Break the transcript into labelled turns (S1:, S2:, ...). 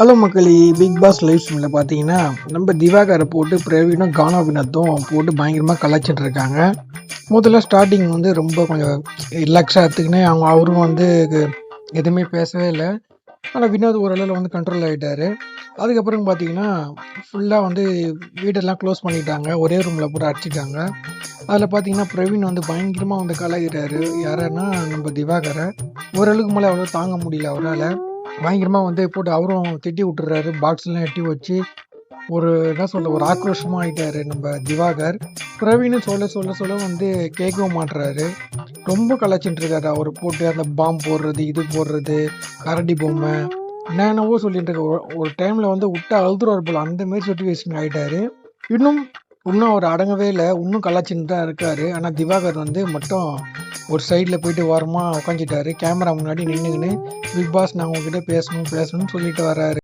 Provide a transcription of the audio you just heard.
S1: Hello மக்களே big pass live ஸ்ட்ரீமில் பார்த்தீங்கன்னா நம்ம திவாகரை போட்டு பிரவீனும் கானா வினத்தும் போட்டு பயங்கரமாக கலாச்சிட்டு இருக்காங்க. முதல்ல ஸ்டார்டிங் வந்து ரொம்ப கொஞ்சம் ரிலாக்ஸாக எடுத்துக்கினே அவங்க அவரும் வந்து எதுவுமே பேசவே இல்லை. ஆனால் வினோத் ஓரளவில் வந்து கண்ட்ரோல் ஆகிட்டாரு அதுக்கப்புறம் பார்த்தீங்கன்னா ஃபுல்லாக வந்து வீடெல்லாம் க்ளோஸ் பண்ணிட்டாங்க. ஒரே ரூமில் போட்டு அடிச்சிட்டாங்க அதில் பார்த்தீங்கன்னா பிரவீன் வந்து பயங்கரமாக வந்து கலாகிறாரு யாருன்னா நம்ம திவாகரை. ஓரளவுக்கு மேலே அவ்வளோ தாங்க முடியல அவரால். பயங்கரமாக வந்து போட்டு அவரும் திட்டி விட்டுறாரு. பாக்ஸ்லாம் எட்டி வச்சு ஒரு என்ன சொல்ல ஒரு ஆக்ரோஷமாக ஆகிட்டாரு நம்ம திவாகர். பிரவீன் சொல்ல சொல்ல சொல்ல வந்து கேட்கவும் மாட்டுறாரு. ரொம்ப கலாச்சிட்டு இருக்காரு அவர் போட்டு அந்த பாம் போடுறது இது போடுறது கரடி பொம்மை. என்னென்னவோ சொல்லிட்டு இருக்க ஒரு- டைமில் வந்து விட்டா அழுதுறாரு போல். அந்த மாதிரி சுச்சுவேஷன் ஆகிட்டாரு இன்னும் இன்னும் அவர் அடங்கவே இல்லை. இன்னும் கலாச்சின்னு தான் இருக்காரு. ஆனால் திவாகர் வந்து மட்டும் ஒரு சைடில் போயிட்டு ஓரமாக உட்காந்துட்டாரு கேமரா முன்னாடி நின்றுக்கின்னு பிக் பாஸ் நான் உங்ககிட்ட பேசணும் பேசணும்னு சொல்லிட்டு வராரு.